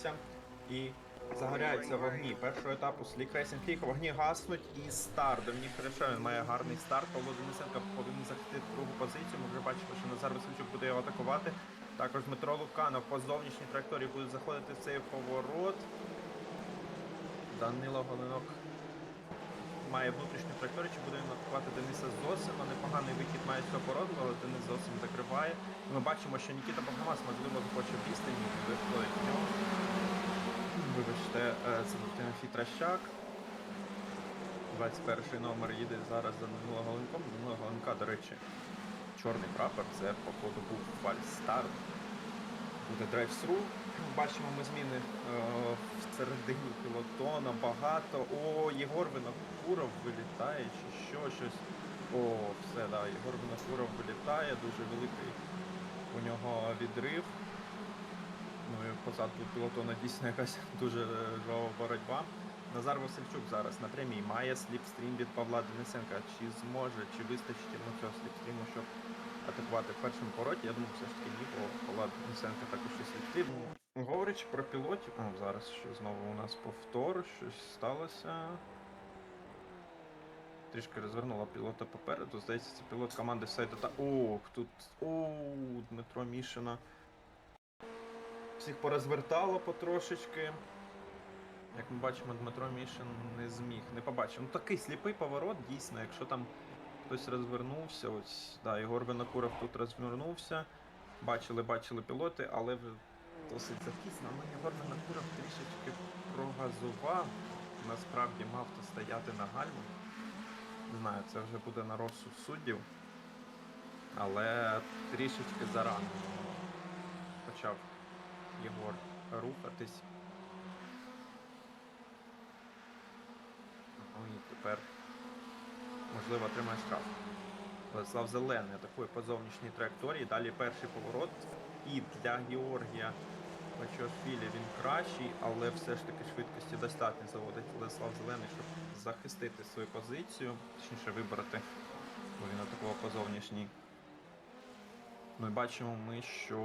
розігнатися і загоряються вогні. Першого етапу Слік Рейсінг Ліг, вогні гаснуть і старт. Домінік Хорошо, має гарний старт. Павло Денисенко повинен захистити другу позицію. Ми вже бачимо, що Назар Васильчук буде його атакувати. Також Дмитро Луканов по зовнішній траєкторії буде заходити в цей поворот. Данило Голенок має внутрішню траєкторію, чи буде він атакувати Дениса Зосима. Непоганий вихід має з цього породу, але Денис Зосим закриває. Ми бачимо, що Нікіта Богомаз, можливо, захоче відстані, виходить нього. Вибачте, е, це був Тимофій Тращак. 21 номер їде зараз за Данило Голенком. Данило Голенка, до речі, чорний прапор, це походу був фальстарт. Буде драйв-сру. Бачимо ми зміни е, в середині пілотона. Багато. О, Єгор Винокуров вилітає, чи що, щось. О, все, да, Єгор Винокуров вилітає, дуже великий у нього відрив. Ну і позаду пілотона дійсно якась дуже жвава боротьба. Назар Васильчук зараз на прямій має сліпстрім від Павла Денисенка. Чи зможе, чи вистачить йому цього сліпстріму, щоб атакувати в першому повороті? Я думаю, все ж таки ні, бо Павла Денисенка також і сліпстрім. Говорячи про пілотів, а зараз що знову у нас повтор, щось сталося. Трішки розвернула пілота попереду. Здається, це пілот команди Сайта та. Ох, тут. Оу, Дмитро Мішина. Всіх порозвертало потрошечки. Як ми бачимо, Дмитро Мішин не зміг, не побачив. Ну такий сліпий поворот, дійсно, якщо там хтось розвернувся, ось, да, Ігор Винокуров тут розвернувся. Бачили, бачили пілоти, але досить запізно. Ну, Ігор Винокуров трішечки прогазував. Насправді мав то стояти на гальму. Не знаю, це вже буде на розсуд суддів. Але трішечки зарано почав Єгор рухатись. Ну і тепер можливо отримає штраф. Владислав Зелений атакує по зовнішній траєкторії. Далі перший поворот. І для Георгія Пачофілі він кращий, але все ж таки швидкості достатньо заводить Владислав Зелений, щоб захистити свою позицію, точніше вибрати, бо він атакував по зовнішній. Ну і бачимо ми, що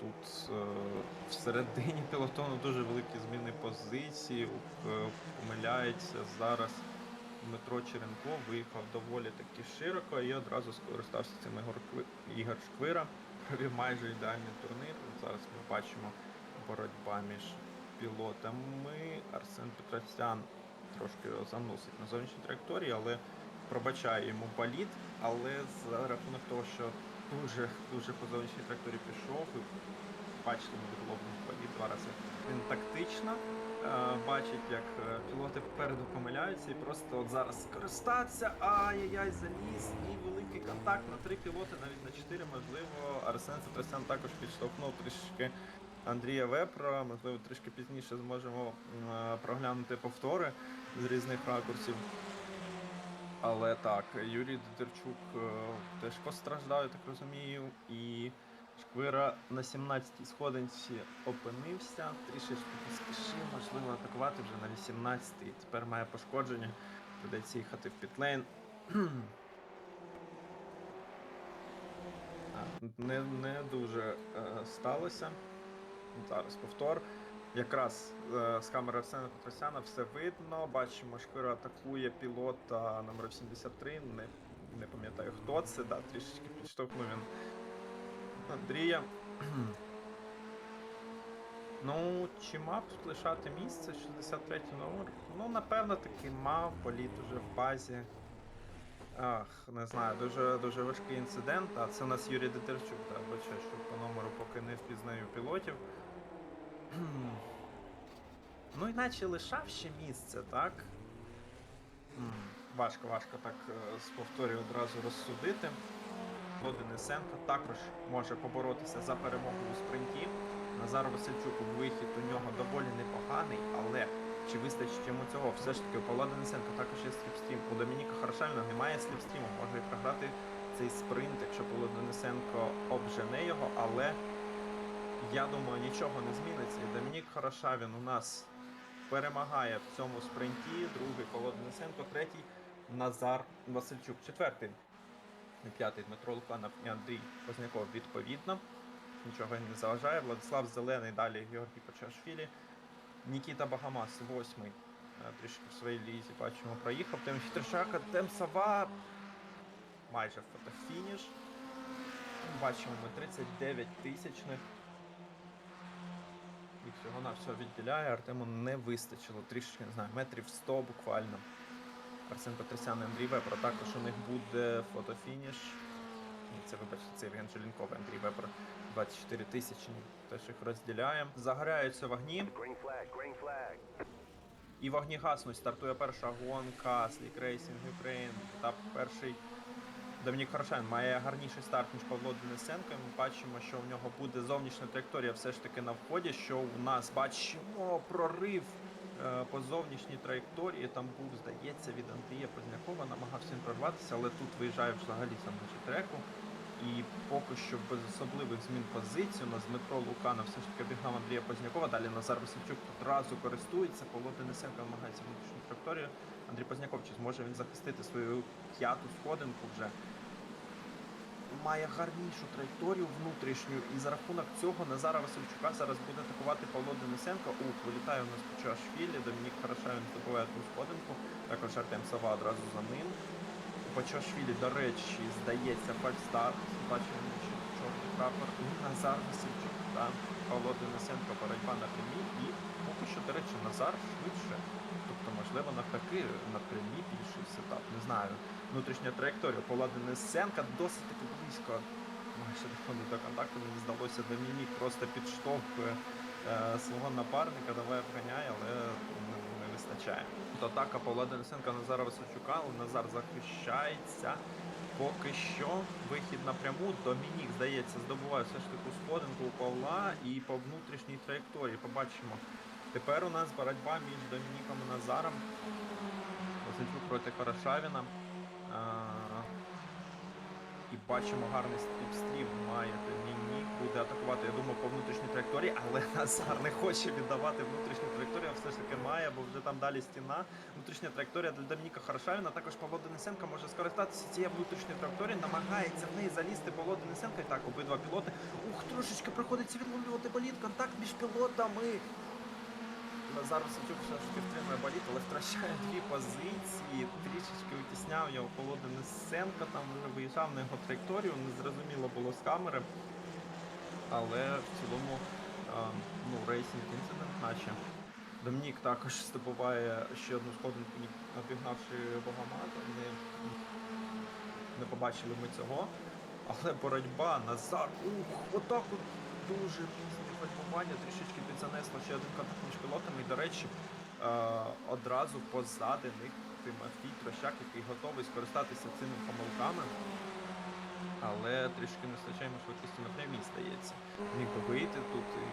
тут е, всередині пілотону дуже великі зміни позиції, е, помиляється зараз Дмитро Черенко, виїхав доволі таки широко і одразу скористався цим Ігор, Шквира, провів майже ідеальний турнір. Зараз ми бачимо боротьба між пілотами. Арсен Петросян трошки заносить на зовнішній траєкторії, але пробачає йому боліт, але за рахунок того, що дуже дуже по зовнішній траєкторії пішов, і бачите, ми відловлений боліт два рази. Він тактично бачить, як е, пілоти попереду помиляються, і просто от зараз скористатися, ай-яй-яй, заліз, і великий контакт на три пілоти, навіть на чотири, можливо. Арсен Петросян також підштовхнув трішки Андрія Вепра. Можливо, трішки пізніше зможемо проглянути повтори з різних ракурсів. Але так, Юрій Дидерчук е, теж постраждав, я так розумію, і Шквира на 17-й сходинці опинився, трішечки поспішив, можливо, атакувати вже на 18-й. Тепер має пошкодження, придеться їхати в пітлейн. Не, не дуже е, сталося. Зараз повтор. Якраз е, з камери Арсена Петросяна все видно. Бачимо, Шквира атакує пілота номер 73. Не, не пам'ятаю хто це, да, трішечки підштовхнув він Андрія. ну, чи мав лишати місце 63 номер? Ну, напевно, таки мав, політ уже в базі. Ах, не знаю, дуже дуже важкий інцидент. А це у нас Юрій Детерчук, так, бачу, що по номеру поки не впізнаю пілотів. Ну, іначе лишав ще місце, так? Важко, важко так е, з повторів одразу розсудити. Бо Денисенко також може поборотися за перемогу у спринті. Назар Васильчук вихід у нього доволі непоганий, але чи вистачить йому цього? Все ж таки, у Павла Денисенка також є сліпстрім. У Домініка Хорошавіна немає сліпстріму, може і програти цей спринт, якщо Павло Денисенко обжене його, але я думаю, нічого не зміниться. І Домінік Хорошавін у нас перемагає в цьому спринті. Другий Павло Денисенко, третій Назар Васильчук, четвертий. І П'ятий Дмитро Луканов і Андрій Позняков відповідно. Нічого не заважає. Владислав Зелений, далі Георгій Почашвілі. Нікіта Багамас, восьмий. Е, Трішки в своїй лізі бачимо, проїхав. Тимофій Трешака, Темсова. Майже фотофініш. Бачимо ми 39 тисячних. Їх всього на все відділяє. Артему не вистачило. Трішки, не знаю, метрів 100 буквально. Арсен Петросян Андрій Вепер. Також у них буде фотофініш. Це вибачте, це Євген Желінков, Андрій Вепер 24 тисячні. Теж їх розділяємо. Загоряються вогні. І вогні гаснуть. Стартує перша гонка Sleek Racing Ukraine. Етап перший. Домінік Харшайн має гарніший старт, ніж Павло Денисенко. Ми бачимо, що в нього буде зовнішня траєкторія все ж таки на вході. Що у нас бачимо прорив по зовнішній траєкторії. Там був, здається, від Андрія Познякова, намагався прорватися, але тут виїжджає взагалі сам межі треку. І поки що без особливих змін позицій у нас Дмитро Луканов все ж таки обігнав Андрія Познякова. Далі Назар Васильчук одразу користується. Павло Денисенко намагається внутрішню траєкторію. Андрій Позняков, чи зможе він захистити свою п'яту сходинку вже? Має гарнішу траєкторію внутрішню, і за рахунок цього Назара Васильчука зараз буде атакувати Павло Денисенко. Ух, вилітає у нас Почашвілі, Домінік Хорошавін здобуває ту сходинку, також Артем Сава одразу за ним. Почашвілі, до речі, здається, фальстарт. Бачимо, що чорний прапор. І Назар Васильчук та Павло Денисенко боротьба на прямій. І поки що, до речі, Назар швидше. Тобто, можливо, навпаки, на прямій більший сетап. Не знаю. Внутрішня траєкторія Павла Денисенка досить таки близько. Майже доходить до контакту, мені здалося, Домінік просто підштовхує е, свого напарника, давай обганяє, але не, не вистачає. Тут атака Павла Денисенка Назара Васильчука, але Назар захищається. Поки що вихід напряму. Домінік, здається, здобуває все ж таки сходинку у Павла і по внутрішній траєкторії побачимо. Тепер у нас боротьба між Домініком і Назаром. Васильчук проти Хорошавіна. І бачимо гарний стіп-стрім має Домінік. Буде атакувати, я думаю, по внутрішній траєкторії, але Назар не хоче віддавати внутрішню траєкторію, а все ж таки має, бо вже там далі стіна. Внутрішня траєкторія для Домініка Хорошавіна. Також Павло Денисенко може скористатися цією внутрішньою траєкторією, намагається в неї залізти Павло Денисенко. І так, обидва пілоти. Ух, трошечки приходиться відловлювати боліт, контакт між пілотами. Назар Васильчук все ж таки втримує боліт, але втрачає дві позиції. Трішечки витісняв його Павло Денисенко, там вже виїжджав на його траєкторію, незрозуміло було з камери. Але в цілому ну, рейсінг інцидент, наче. Домінік також здобуває ще одну сходинку, обігнавши Богомаза. Не, не побачили ми цього. Але боротьба Назар. Ух, отак от дуже пізне фальмування, трішечки підзанесло ще один контакт між пілотами. І, до речі, е, одразу позади них Тимофій Трощак, який готовий скористатися цими помилками. Але трішки не вистачає швидкості на прямій, здається. Міг би вийти тут і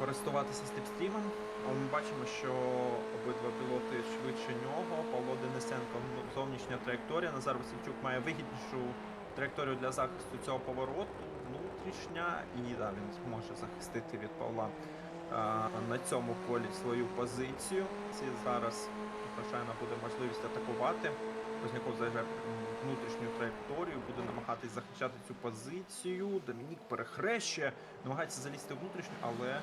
користуватися степстрімом. Але ми бачимо, що обидва пілоти швидше нього. Павло Денисенко зовнішня траєкторія. Назар Васильчук має вигіднішу траєкторію для захисту цього повороту. Внутрішня, і да, він зможе захистити від Павла а, на цьому полі свою позицію. Ці зараз Пашайна буде можливість атакувати. Позняков заїжджає внутрішню траєкторію, буде намагатись захищати цю позицію. Домінік перехрещує, намагається залізти внутрішню, але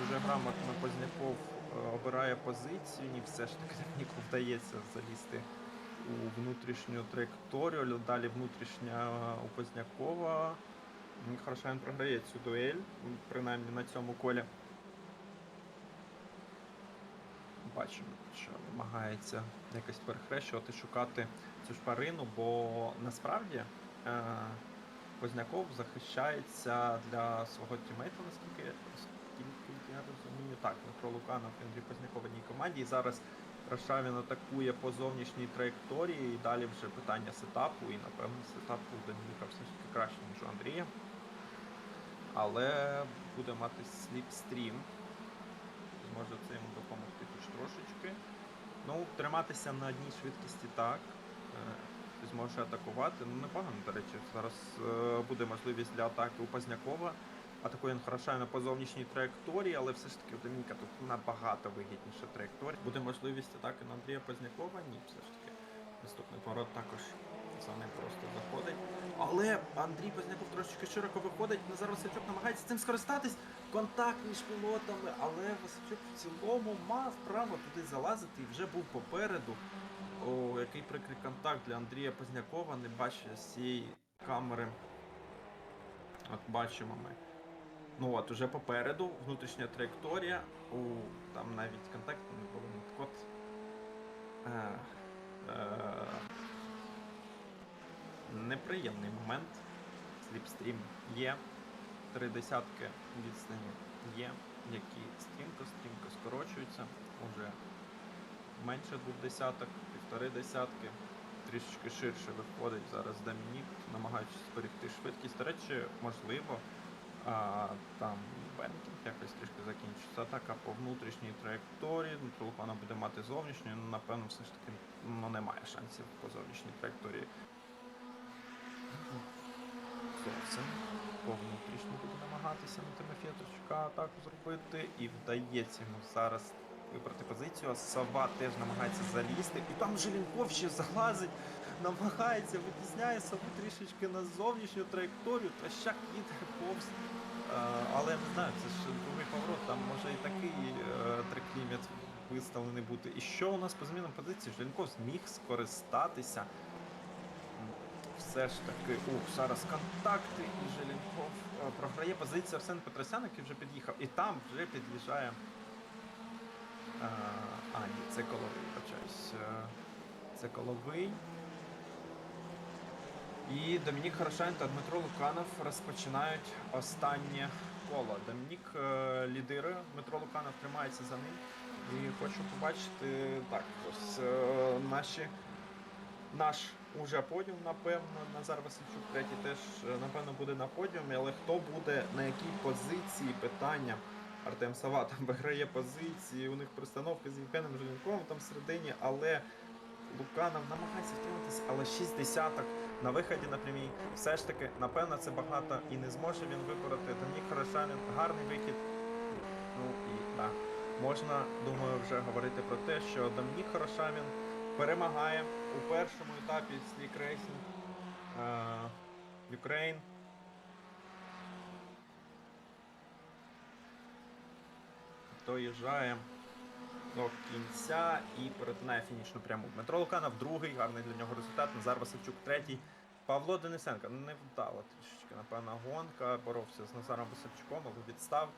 дуже грамотно Позняков е, обирає позицію. Ні, все ж таки Домініку вдається залізти у внутрішню траєкторію. Далі внутрішня у Познякова. М, Хорошо, він програє цю дуель, принаймні на цьому колі. Бачимо, що намагається якось перехрещувати, шукати цю шпарину, бо насправді е, Позняков захищається для свого тімейта, наскільки, наскільки я розумію. Так, Дмитро Луканов і Андрій Позняков команді. І зараз Рашавін атакує по зовнішній траєкторії. І далі вже питання сетапу. І напевно сетап у Домініка все ж таки краще, ніж у Андрія. Але буде мати сліпстрім. Зможе це йому допомогти хоч трошечки. Ну, триматися на одній швидкості так. Е, Зможе атакувати. Ну, непогано, до речі. Зараз е, буде можливість для атаки у Познякова. Атакує він Хорошавіна по зовнішній траєкторії, але все ж таки у Домініка тут набагато вигідніша траєкторія. Буде можливість атаки на Андрія Познякова? Ні, все ж таки. Наступний поворот також за ним просто заходить. Але Андрій Позняков трошечки широко виходить. Назар Васильчук намагається цим скористатись. Контакт між пілотами, але Васильчук в цілому мав право туди залазити і вже був попереду. О, який прикрий контакт для Андрія Познякова, не бачить з цієї камери. От бачимо ми. Ну от, уже попереду, внутрішня траєкторія. У, там навіть контакт не повинен код. Е, е, неприємний момент. Сліпстрім є. Три десятки відстані є, які стрімко-стрімко скорочуються. Уже менше двох десяток, півтори десятки. Трішечки ширше виходить зараз Домінік, намагаючись зберегти швидкість. До речі, можливо, а, там Бенкінг якось трішки закінчиться. Атака по внутрішній траєкторії. Ну, Трулпана буде мати зовнішню, ну, напевно, все ж таки ну, немає шансів по зовнішній траєкторії. Зовсім по внутрішній буде намагатися на Тимофія Торчука атаку зробити. І вдається йому зараз вибрати позицію. А Сава теж намагається залізти. І там Желінков ще залазить, намагається, витісняє Саву трішечки на зовнішню траєкторію. Трощак їде повз. Е, Але я не знаю, це ж другий поворот, там може і такий е, трекліміт виставлений бути. І що у нас по змінам позиції? Желінков зміг скористатися. Все ж таки, ух, зараз контакти, і Желінков е, програє позицію Арсен Петросян, який вже під'їхав. І там вже під'їжджає. е, А, ні, це коловий, вибачаюсь. Е, Це коловий. І Домінік Хорошайн та Дмитро Луканов розпочинають останнє коло. Домінік лідирує, Дмитро Луканов тримається за ним. І хочу побачити так, ось наші. Наш уже подіум, напевно, Назар Васильчук третій теж е, напевно буде на подіумі, але хто буде на якій позиції питання? Артем Сава там виграє позиції, у них пристановка з Євгеном Желенковим там всередині, але Луканов намагається втриматися, але 6 десяток на виході на прямій. Все ж таки, напевно, це багато і не зможе він вибороти. Домінік Хорошанин, гарний вихід. Ну і так. Можна, думаю, вже говорити про те, що Домінік Хорошамін перемагає у першому етапі Sleek Racing е, Ukraine. Доїжджає до кінця і перетинає фінішну пряму. Дмитро Луканов другий, гарний для нього результат. Назар Васильчук третій. Павло Денисенко не вдала трішечки, напевно, гонка. Боровся з Назаром Васильчуком, але відстав.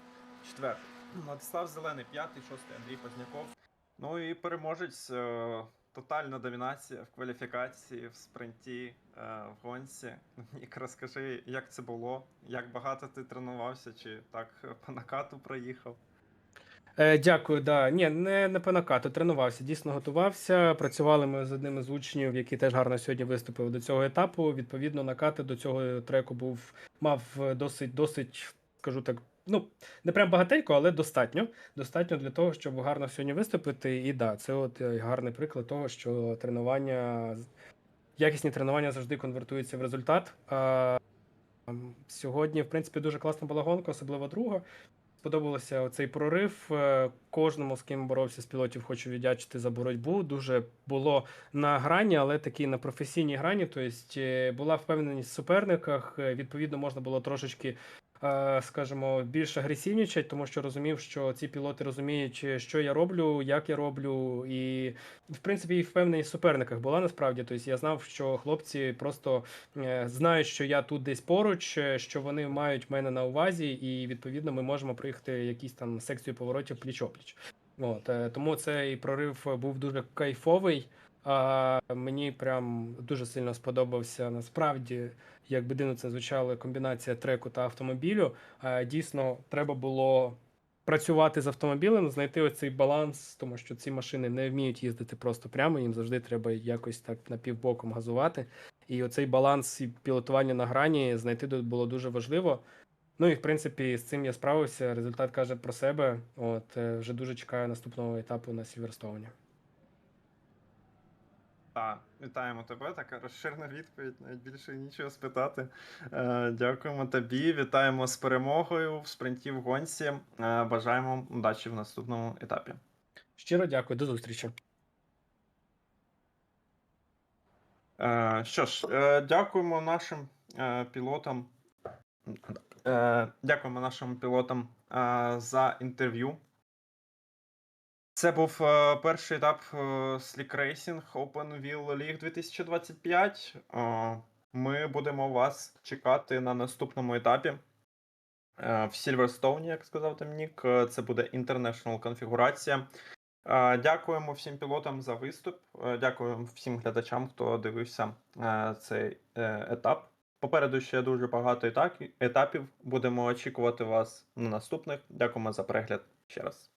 Четвертий. Владислав Зелений, п'ятий, шостий Андрій Позняков. Ну і переможець. Тотальна домінація в кваліфікації, в спринті, е, в гонці. Нік, розкажи, як це було, як багато ти тренувався, чи так е, по накату проїхав. Е, дякую, да. Ні, не, не по накату, тренувався, дійсно готувався. Працювали ми з одним із учнів, який теж гарно сьогодні виступив до цього етапу. Відповідно, накати до цього треку був мав е, досить, досить, скажу так, ну не прям багатенько, але достатньо. Достатньо для того, щоб гарно сьогодні виступити. І да, це от е, гарний приклад того, що тренування, якісні тренування завжди конвертуються в результат. А, сьогодні, в принципі, дуже класна була гонка, особливо друга. Сподобався цей прорив. Е, Кожному, з ким боровся з пілотів, хочу віддячити за боротьбу. Дуже було на грані, але такі на професійній грані. Тобто е, була впевненість в суперниках. Відповідно, можна було трошечки, скажімо, більш агресивнічати, тому що розумів, що ці пілоти розуміють, е, що я роблю, як я роблю, і в принципі і в суперниках була насправді. Тобто я знав, що хлопці просто е, знають, що я тут десь поруч, е, що вони мають мене на увазі, і відповідно ми можемо проїхати якісь там секцію поворотів пліч-опліч. От е, тому цей прорив був дуже кайфовий. А мені прям дуже сильно сподобався насправді, як би дивно це звучало, комбінація треку та автомобілю. Е, Дійсно, треба було працювати з автомобілем, знайти оцей баланс, тому що ці машини не вміють їздити просто прямо, їм завжди треба якось так напівбоком газувати. І оцей баланс і пілотування на грані знайти було дуже важливо. Ну і в принципі з цим я справився. Результат каже про себе. От е, вже дуже чекаю наступного етапу на Сільверстоуні. Так, вітаємо тебе. Така розширена відповідь, навіть більше нічого спитати. Е, дякуємо тобі. Вітаємо з перемогою в спринті в гонці. Е, бажаємо удачі в наступному етапі. Щиро дякую, до зустрічі. Е, що ж, е, дякуємо нашим е, пілотам. Е, дякуємо нашим пілотам е, за інтерв'ю. Це був е, перший етап е, Slick Racing Open Wheel League 2025. Е, ми будемо вас чекати на наступному етапі. В Сільверстоуні, як сказав Е, це буде інтернешнл конфігурація. Дякуємо всім пілотам за виступ. Дякуємо всім глядачам, хто дивився цей етап. Попереду ще дуже багато етапі- етапів. Будемо очікувати вас на наступних. Дякуємо за перегляд ще раз.